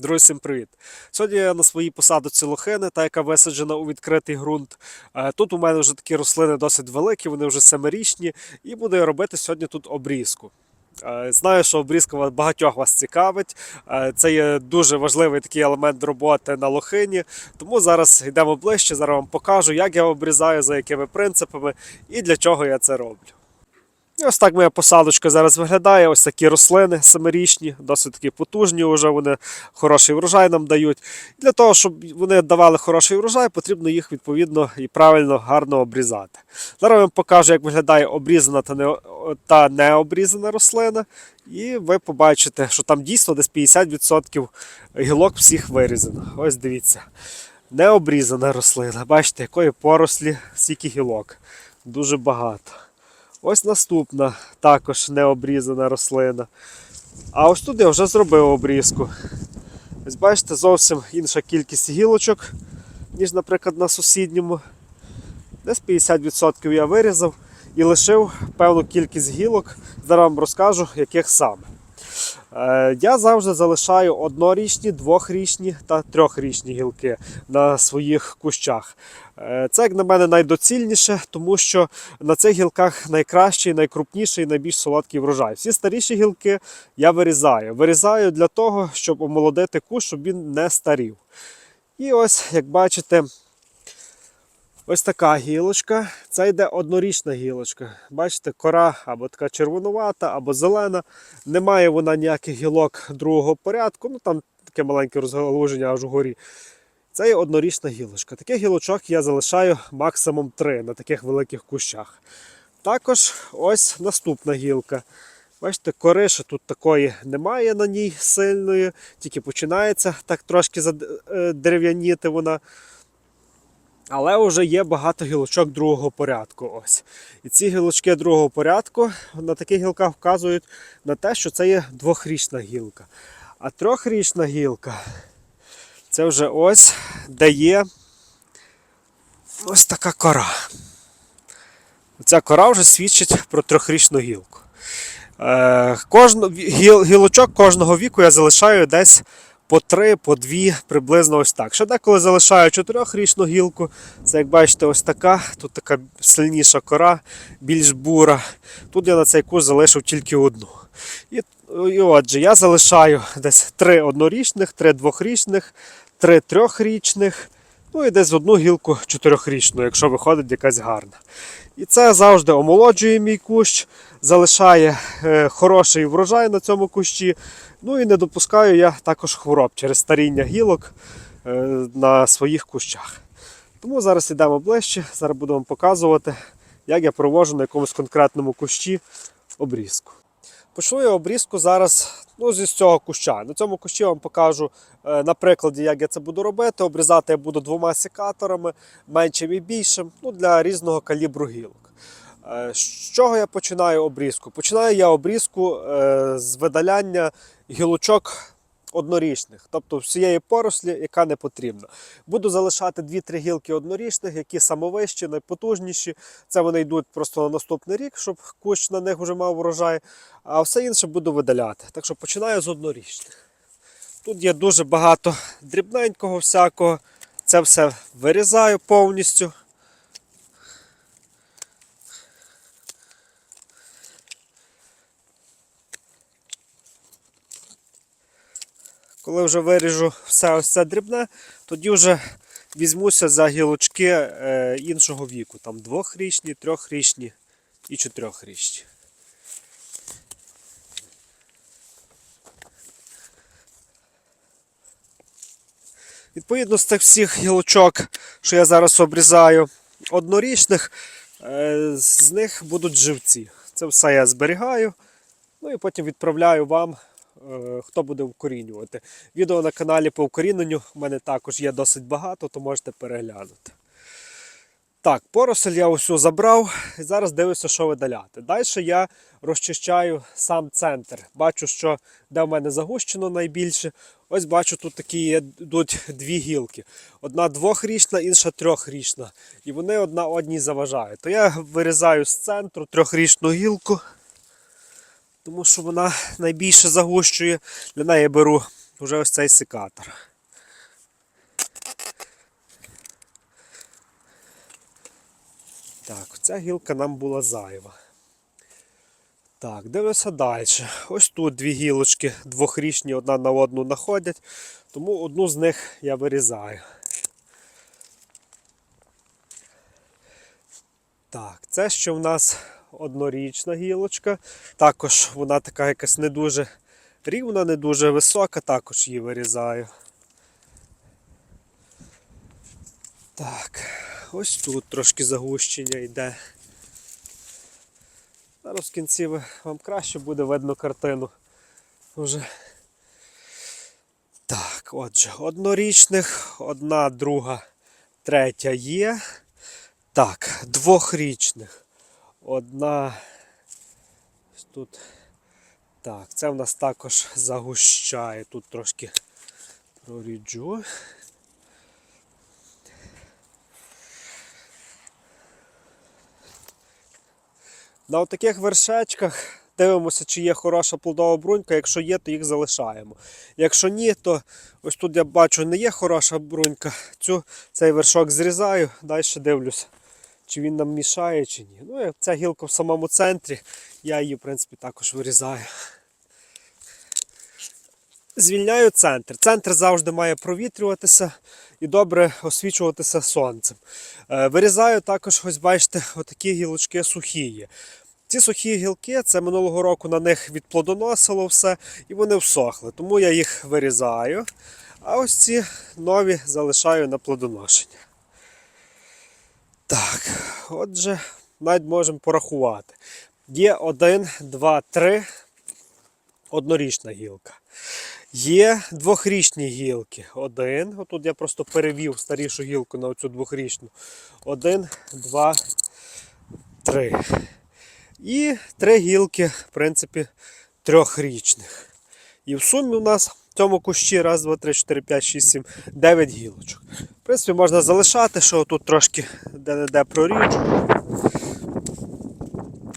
Друзі, всім привіт! Сьогодні я на своїй посадці лохини, та яка висаджена у відкритий ґрунт. Е, Тут у мене вже такі рослини досить великі, вони вже семирічні, і буду я робити сьогодні тут обрізку. Е, Знаю, що обрізка багатьох вас цікавить. Е, Це є дуже важливий такий елемент роботи на лохині. Тому зараз йдемо ближче, зараз вам покажу, як я обрізаю, за якими принципами і для чого я це роблю. І ось так моя посадочка зараз виглядає. Ось такі рослини семирічні, досить такі потужні, вже вони хороший врожай нам дають. Для того, щоб вони давали хороший врожай, потрібно їх відповідно і правильно гарно обрізати. Зараз я вам покажу, як виглядає обрізана та не, та необрізана рослина. І ви побачите, що там дійсно десь 50% гілок всіх вирізано. Ось дивіться. Необрізана рослина. Бачите, якої порослі, скільки гілок. Дуже багато. Ось наступна також необрізана рослина. А ось тут я вже зробив обрізку. Ось бачите, зовсім інша кількість гілочок, ніж, наприклад, на сусідньому. Десь 50% я вирізав і лишив певну кількість гілок. Зараз вам розкажу, яких саме. Е, Я завжди залишаю однорічні, двохрічні та трьохрічні гілки на своїх кущах. Е, Це, як на мене, найдоцільніше, тому що на цих гілках найкращий, найкрупніший, найбільш солодкий врожай. Всі старіші гілки я вирізаю. Вирізаю для того, щоб омолодити кущ, щоб він не старів. І ось, як бачите, ось така гілочка. Це йде однорічна гілочка. Бачите, кора або така червонувата, або зелена. Немає вона ніяких гілок другого порядку. Ну там таке маленьке розгалуження аж угорі. Це є однорічна гілочка. Таких гілочок я залишаю максимум 3 на таких великих кущах. Також ось наступна гілка. Бачите, кориші тут такої немає на ній сильної, тільки починається так трошки е, дерев'яніти вона. Але вже є багато гілочок другого порядку. Ось. І ці гілочки другого порядку на таких гілках вказують на те, що це є двохрічна гілка. А трьохрічна гілка це вже ось, де є ось така кора. Ця кора вже свідчить про трьохрічну гілку. Е, кожну, гіл, гілочок кожного віку я залишаю десь по три, по дві, приблизно ось так. Ще деколи залишаю чотирьохрічну гілку. Це, як бачите, ось така. Тут така сильніша кора, більш бура. Тут я на цей курс залишив тільки одну. І, і отже, я залишаю десь три однорічних, три двохрічних, три трьохрічних. Ну і десь одну гілку чотирьохрічну, якщо виходить якась гарна. І це завжди омолоджує мій кущ, залишає е, хороший врожай на цьому кущі. Ну і не допускаю я також хвороб через старіння гілок е, на своїх кущах. Тому зараз йдемо ближче, зараз буду вам показувати, як я проводжу на якомусь конкретному кущі обрізку. Почну я обрізку зараз ну, з цього куща. На цьому кущі я вам покажу е, на прикладі, як я це буду робити. Обрізати я буду двома секаторами, меншим і більшим, ну, для різного калібру гілок. Е, З чого я починаю обрізку? Починаю я обрізку з видаляння гілочок однорічних, тобто всієї порослі, яка не потрібна. Буду залишати 2-3 гілки однорічних, які самовищі, найпотужніші. Це вони йдуть просто на наступний рік, щоб кущ на них вже мав врожай, а все інше буду видаляти. Так що починаю з однорічних. Тут є дуже багато дрібненького всякого. Це все вирізаю повністю. Коли вже виріжу все ось це дрібне, тоді вже візьмуся за гілочки е, іншого віку. Там двохрічні, трьохрічні і чотирьохрічні. Відповідно з цих всіх гілочок, що я зараз обрізаю, однорічних, е, з них будуть живці. Це все я зберігаю. Ну і потім відправляю вам, хто буде вкорінювати. Відео на каналі по укоріненню у мене також є досить багато, то можете переглянути. Так, поросль я усю забрав і зараз дивлюся, що видаляти. Далі я розчищаю сам центр. Бачу, що де в мене загущено найбільше. Ось бачу, тут такі йдуть дві гілки. Одна двохрічна, інша трьохрічна. І вони одна одній заважають. То я вирізаю з центру трьохрічну гілку, тому що вона найбільше загущує. Для неї я беру вже ось цей секатор. Так, ця гілка нам була зайва. Так, дивлюся далі. Ось тут дві гілочки двохрічні одна на одну находять, тому одну з них я вирізаю. Так, це ще в нас однорічна гілочка. Також вона така якась не дуже рівна, не дуже висока, також її вирізаю. Так, ось тут трошки загущення йде. Зараз в кінці вам краще буде видно картину. Вже. Так, отже, однорічних, одна, друга, третя є. Так, двохрічних. Одна. Тут. Так, це в нас також загущає. Тут трошки проріджу. На таких вершечках дивимося, чи є хороша плодова брунька. Якщо є, то їх залишаємо. Якщо ні, то ось тут я бачу, не є хороша брунька. Цю, цей вершок зрізаю, далі дивлюся, чи він нам мішає, чи ні. Ну, ця гілка в самому центрі, я її, в принципі, також вирізаю. Звільняю центр. Центр завжди має провітрюватися і добре освічуватися сонцем. Е, Вирізаю також, ось бачите, отакі гілочки сухі є. Ці сухі гілки, це минулого року на них відплодоносило все, і вони всохли. Тому я їх вирізаю. А ось ці нові залишаю на плодоношення. Так, отже, навіть можемо порахувати. Є один, два, три однорічна гілка. Є двохрічні гілки. Один. Отут я просто перевів старішу гілку на оцю двохрічну. Один, два, три. І три гілки, в принципі, трьохрічних. І в сумі у нас цьому кущі раз, два, три, чотири, п'ять, шість, сім, дев'ять гілочок. В принципі, можна залишати, що тут трошки де-не-де проріджу.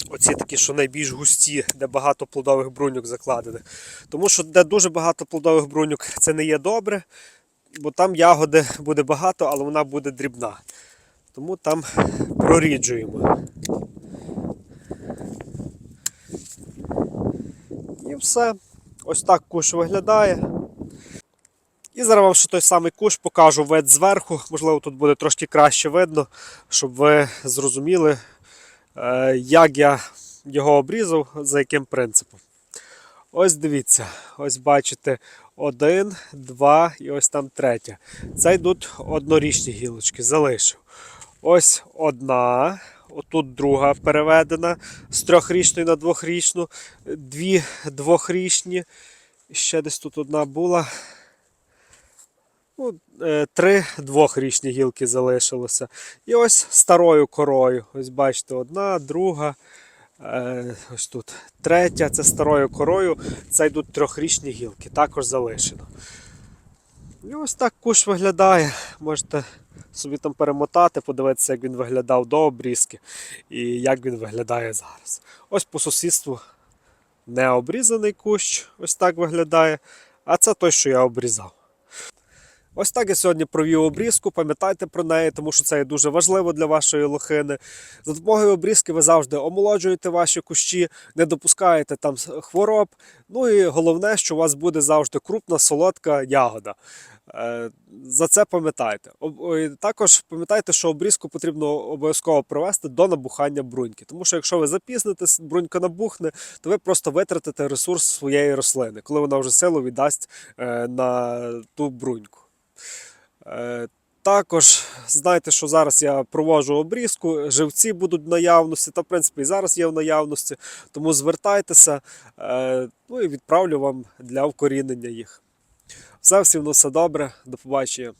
Оці такі, що найбільш густі, де багато плодових бруньок закладених. Тому що де дуже багато плодових бруньок, це не є добре, бо там ягоди буде багато, але вона буде дрібна. Тому там проріджуємо. І все. Ось так куш виглядає. І зараз вам ще той самий куш покажу вид зверху. Можливо, тут буде трошки краще видно, щоб ви зрозуміли, е, як я його обрізав, за яким принципом. Ось дивіться, ось бачите, один, два і ось там третя. Це йдуть однорічні гілочки, залишив. Ось одна, отут друга переведена з трьохрічної на двохрічну, дві двохрічні. Ще десь тут одна була. Ну, е, три двохрічні гілки залишилося. І ось старою корою. Ось бачите, одна, друга. е, Ось тут третя, це старою корою. Це йдуть трьохрічні гілки, також залишено. І ось так куш виглядає. Можете собі там перемотати, подивитися, як він виглядав до обрізки і як він виглядає зараз. Ось по сусідству необрізаний кущ, ось так виглядає. А це той, що я обрізав. Ось так я сьогодні провів обрізку. Пам'ятайте про неї, тому що це є дуже важливо для вашої лохини. За допомогою обрізки ви завжди омолоджуєте ваші кущі, не допускаєте там хвороб. Ну і головне, що у вас буде завжди крупна, солодка ягода. Е, За це пам'ятайте. Також пам'ятайте, що обрізку потрібно обов'язково провести до набухання бруньки. Тому що якщо ви запізнитесь, брунька набухне, то ви просто витратите ресурс своєї рослини, коли вона вже силу віддасть е, на ту бруньку. Е, Також знайте, що зараз я провожу обрізку, живці будуть в наявності, та в принципі і зараз є в наявності. Тому звертайтеся, е, ну і відправлю вам для вкорінення їх. Все, всім на все добре, до побачення.